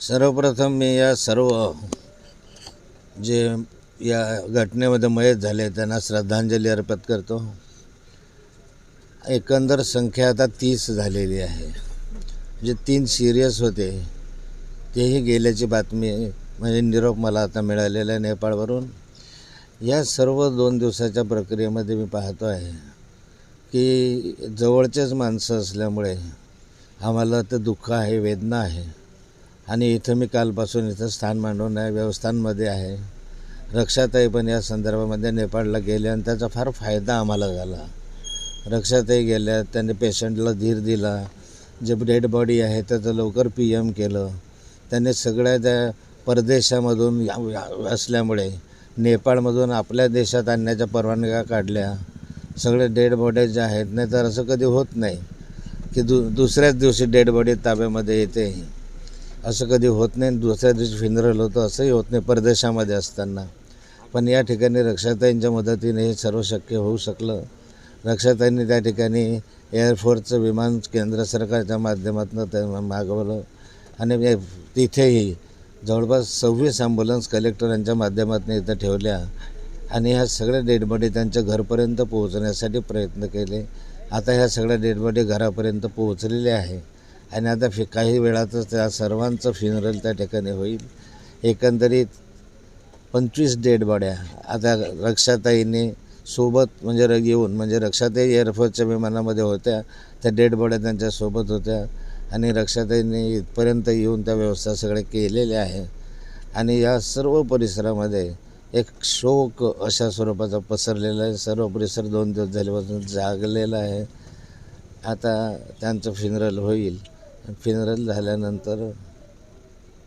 सर्वप्रथम मी या सर्व जे या घटनेमध्ये मयत झाले त्यांना श्रद्धांजली अर्पित करतो. एकंदर संख्या आता तीस झालेली आहे. जे तीन सिरियस होते तेही गेल्याची बातमी म्हणजे निरोप मला आता मिळालेला आहे नेपाळवरून. या सर्व दोन दिवसाच्या प्रक्रियेमध्ये मी पाहतो आहे की जवळचेच माणसं असल्यामुळे आम्हाला ते दुःख आहे वेदना आहे. आणि इथं मी कालपासून इथं स्थान मांडून आहे व्यवस्थांमध्ये आहे. रक्षाताई पण या संदर्भामध्ये नेपाळला गेले आणि त्याचा फार फायदा आम्हाला झाला. रक्षाताई गेल्या त्यांनी पेशंटला धीर दिला. जे डेड बॉडी आहे त्याचं लवकर पी एम केलं. त्यांनी सगळ्या त्या परदेशामधून या- असल्यामुळे नेपाळमधून आपल्या देशात आणण्याच्या परवानग्या काढल्या. सगळे डेड बॉडीज जे आहेत नाही तर असं कधी होत नाही की दु दुसऱ्याच दिवशी डेड बॉडी ताब्यामध्ये येते. असं कधी होत नाही. दुसऱ्या दिवशी फिनरल होतं. असंही होत नाही परदेशामध्ये असताना. पण या ठिकाणी रक्षाताईंच्या मदतीने हे सर्व शक्य होऊ शकलं. रक्षाताईंनी त्या ठिकाणी एअरफोर्सचं विमान केंद्र सरकारच्या माध्यमातून ते मागवलं. आणि तिथेही जवळपास सव्वीस ॲम्ब्युलन्स कलेक्टरांच्या माध्यमातून इथं ठेवल्या. आणि ह्या सगळ्या डेडबॉडी त्यांच्या घरपर्यंत पोहोचण्यासाठी प्रयत्न केले. आता ह्या सगळ्या डेडबॉडी घरापर्यंत पोहोचलेल्या आहे. आणि आता फि काही वेळातच त्या सर्वांचं फिनरल त्या ठिकाणी होईल. एकंदरीत पंचवीस डेड बॉड्या आता रक्षाताईने सोबत म्हणजे र येऊन म्हणजे रक्षाताई एअरफोर्सच्या विमानामध्ये होत्या. त्या डेड बॉड्या त्यांच्यासोबत होत्या. आणि रक्षाताईंनी इथपर्यंत येऊन त्या व्यवस्था सगळ्या केलेल्या आहे. आणि या सर्व परिसरामध्ये एक शोक अशा स्वरूपाचा पसरलेला आहे. सर्व परिसर दोन दिवस झाल्यापासून जागलेला आहे. आता त्यांचं फिनरल होईल. फिनरल झाल्यानंतर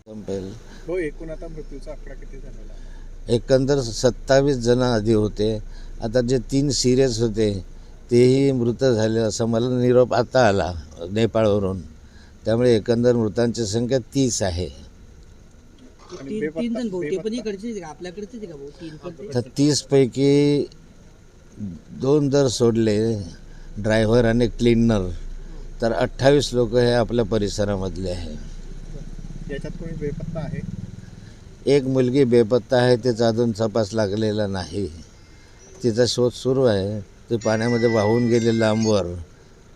संपेल. हो एकूण आता मृत्यूचा आकडा किती झालेला आहे? एकंदर सत्तावीस जण आधी होते. आता जे तीन सिरियस होते तेही मृत झाले असं मला निरोप आता आला नेपाळवरून. त्यामुळे एकंदर मृतांची संख्या तीस आहे. आणि तीन बेपत्ता- तीन जण भाऊ ते पण बेपत्ता- इकडचेच आहे का? आपल्याकडेच आहे का भाऊ? तीन पण ते? तर तीसपैकी दोन जर सोडले ड्रायव्हर आणि क्लीनर तर अठ्ठावीस लोक हे आपल्या परिसरामधले आहे याच्यात कोणी बेपत्ता आहे? एक मुलगी बेपत्ता आहे तिचा अजून तपास लागलेला नाही. तिचा शोध सुरू आहे. ती पाण्यामध्ये वाहून गेली लांबवर.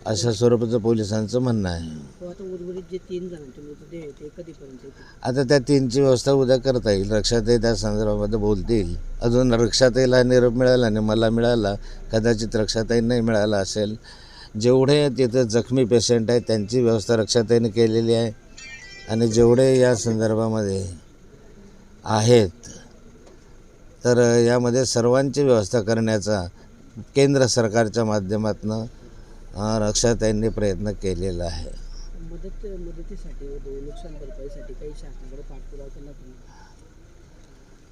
अशा स्वरूपाचं पोलिसांचं म्हणणं आहे. हो, आता उर्वरित जे तीन जणांचे मृतदेह आहे ते कधीपर्यंत येतील? आता त्या तीनची व्यवस्था उद्या करता येईल. रक्षाताई त्या संदर्भामध्ये बोलतील. अजून रक्षाताईला निरोप मिळाला नाही मला मिळाला. कदाचित रक्षाताई नाही मिळाला असेल. जेवढे तिथं जखमी पेशंट आहेत त्यांची व्यवस्था रक्षाताईने केलेली आहे. आणि जेवढे या संदर्भामध्ये आहेत तर यामध्ये सर्वांची व्यवस्था करण्याचा केंद्र सरकारच्या माध्यमातून रक्षाताईंनी प्रयत्न केलेला आहे. मदत मदतीसाठी व भाऊ नुकसान भरपाईसाठी काही शासनाकडे पाठपुरावा केला तुम्ही?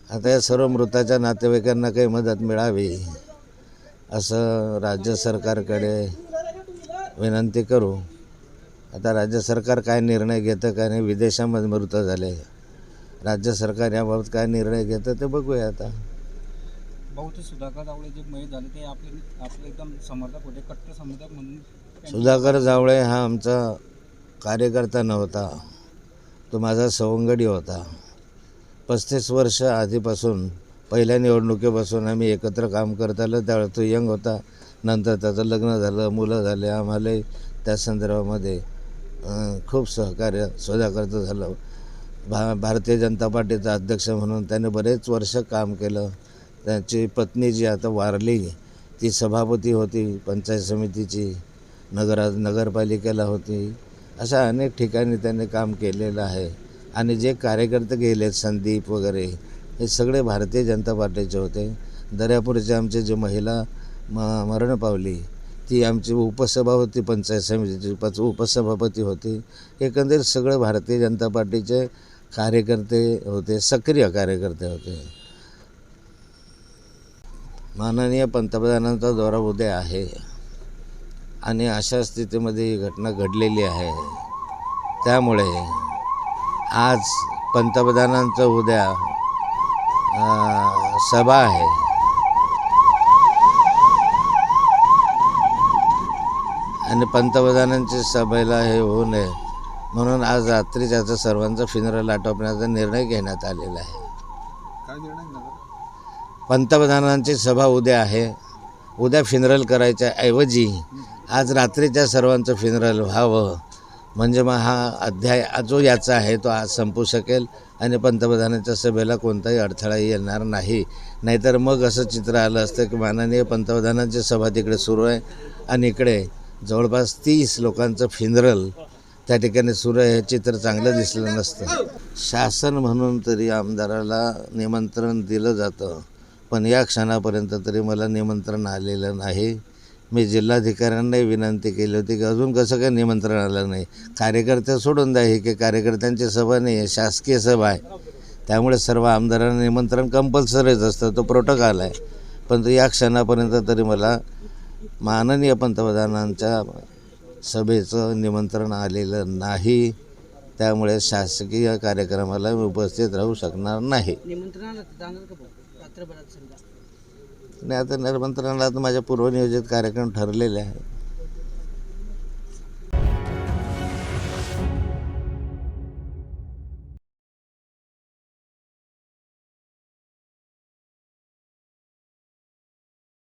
आता या सर्व मृताच्या नातेवाईकांना काही मदत मिळावी असं राज्य सरकारकडे विनंती करू. आता राज्य सरकार काय निर्णय घेतं काय नाही विदेशामध्ये मृत झाले. राज्य सरकार याबाबत काय निर्णय घेतं ते बघूया आता. भाऊ ते सुधाकर जावळे जे मयत झाले ते आपले आपले एकदम समर्थक होते कट्टर समर्थक म्हणून त्यांची- सुधाकर जावळे हा आमचा कार्यकर्ता नव्हता. तो माझा सवंगडी होता. पस्तीस वर्ष आधीपासून पहिल्या निवडणुकीपासून आम्ही एकत्र काम करत आलो त्यावेळेस तो यंग होता. नंतर त्याचं लग्न झालं मुलं झाले आम्हालाही त्या संदर्भामध्ये खूप सहकार्य सुधाकरचं झालं. भा भारतीय जनता पार्टीचा अध्यक्ष म्हणून त्याने बरेच वर्ष काम केलं. त्याची पत्नी जी आता वारली ती सभापती होती पंचायत समितीची नगरा नगरपालिकेला होती. अशा अनेक ठिकाणी त्याने काम केलेलं आहे. आणि जे कार्यकर्ते गेले संदीप वगैरे हे सगळे भारतीय जनता पार्टीचे होते. दर्यापूरचे आमचे जे महिला म मरण पावली ती आमची उपसभापती पंचायत समितीची पाच उपसभापती होती. एकंदरीत सगळे भारतीय जनता पार्टीचे कार्यकर्ते होते सक्रिय कार्यकर्ते होते. माननीय पंतप्रधानांचा दौरा उद्या आहे आणि अशा स्थितीमध्ये ही घटना घडलेली आहे. त्यामुळे आज पंतप्रधानांचं उद्या सभा आहे. आणि पंतप्रधानांची सभेला हे होऊ नये म्हणून आज रात्री त्याचं सर्वांचं फिनरल आटोपण्याचा निर्णय घेण्यात आलेला आहे. काय निर्णय झाला पंतप्रधानांची सभा उद्या आहे. उद्या फिनरल करायच्या ऐवजी आज रात्रीच्या सर्वांचं फिनरल व्हावं. म्हणजे मग हा अध्याय जो याचा आहे तो आज संपू शकेल आणि पंतप्रधानांच्या सभेला कोणताही अडथळा येणार नाही. नाहीतर मग असं चित्र आलं असतं की माननीय पंतप्रधानांची सभा तिकडे सुरू आहे आणि इकडे जवळपास तीस लोकांचं फिनरल त्या ठिकाणी सुरू आहे. हे चित्र चांगलं दिसलं नसतं. शासन म्हणून तरी आमदाराला निमंत्रण दिलं जातं. पण या क्षणापर्यंत तरी मला निमंत्रण आलेलं नाही. मी जिल्हाधिकाऱ्यांनाही विनंती केली होती की अजून कसं काय निमंत्रण आलं नाही? कार्यकर्ते सोडून द्या. हे की कार्यकर्त्यांची सभा नाही आहे शासकीय सभा आहे. त्यामुळे सर्व आमदारांना निमंत्रण कंपल्सरीच असतं. तो प्रोटोकॉल आहे. पण तो या क्षणापर्यंत तरी मला माननीय पंतप्रधानांच्या सभेचं निमंत्रण आलेलं नाही. त्यामुळे शासकीय कार्यक्रमाला मी उपस्थित राहू शकणार नाही. आणि आता निमंत्रणाला तर माझ्या पूर्वनियोजित कार्यक्रम ठरलेले आहे